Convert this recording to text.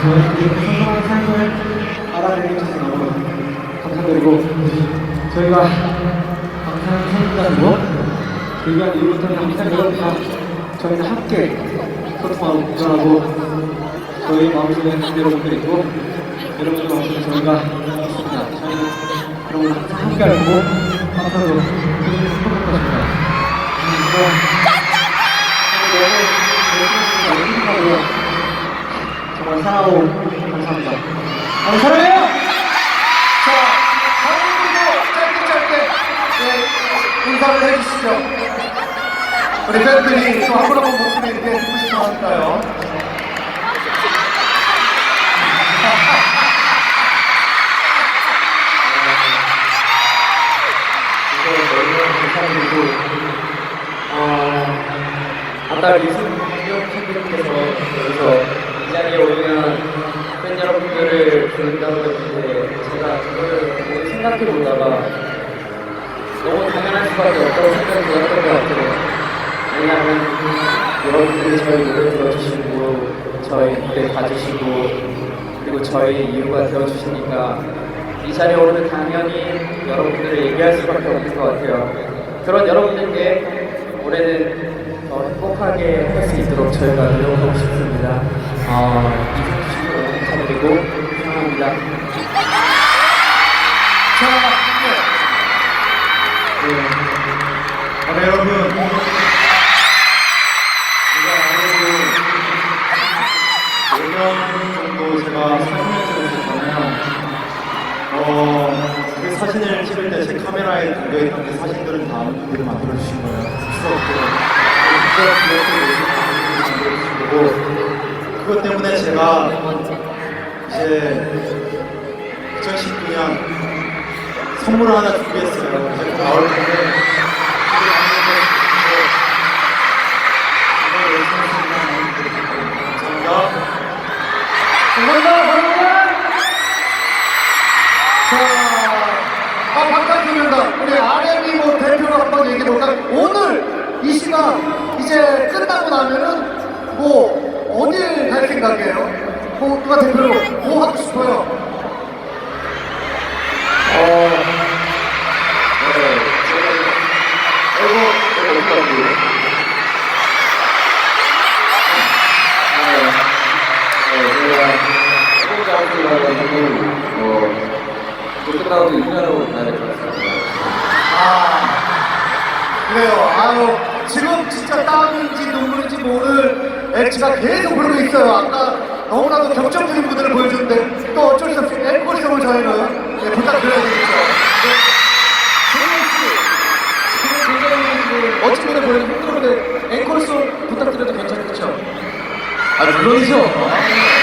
저희 이렇게 성공한 삶을 알아내주셔서 너무 감사드리고 저희가 감사한 삶이라고 그리고 이후부터는 항상 여러분과 저희는 함께 소통하고 공존하고 저희 마음속에 여러분들 있고 여러분들 마음속에 저희가 있습니다. 저희는 여러분 항상 함께 알고 항상 행복할 것입니다. 너무 정말 사랑하고 감사합니다. 너무 사랑해요! 자, 다음분도 짧게 짧게 네, 인사를 해주시죠. 우리 팬들이 또한분 목소리 이렇게 듣고 싶어. 감사드리고 어, 아까 리슨 팬분께서 여기서 이 자리에 오면 팬 여러분들을 부른다고 했는데 제가 그걸 생각해 보다가 너무 당연할 수밖에 없다고 생각이 들었던 것 같아요. 왜냐하면 여러분들이 저희 노래 들어주시고 저희 무대 봐주시고 그리고 저희 이유가 되어주시니까 이 자리에 오면 당연히 여러분들을 얘기할 수밖에 없는 것 같아요. 그런 여러분들께 올해는 더 행복하게 할 수 있도록 저희가 노력하고 싶습니다. 어, 이승 주시고 너무 감사드리고 사랑합니다. 자, 네. 아, 네, 여러분. 제가 아무래도 5년 정도 제가 사진을 찍었었잖아요. 어, 그 사진을 찍을 때 제 카메라에 담겨있던 그 사진들은 다 분들이 만들어주신 거예요. 만들어주신 거고. 그것 때문에 제가 이제 2019년 선물 하나 준비했어요. 이제 곧 나올 텐데. 감사합니다. 감사합니다. 뭐 누가 대표로 뭐 하고 싶어요? 어, 네, 제가, 이거, 이거 어떡하지? 제가 해보자고 뭐, 또 끝나고 2년으로 가야 될 것 같습니다. 아, 그래요. 아유, 지금 진짜 땀인지 눈물인지 모를 엣지가 계속 흐르고 있어요. 아까 너무나도 격정적인 무대를 보여줬는데 또 어쩔 수 없이 앵콜성을 저희는 예, 부탁드려야 되겠죠. 네. 지금 굉장히 멋진 무대 보여서 힘들는데 앵콜송 부탁드려도 괜찮겠죠? 아, 물론이죠.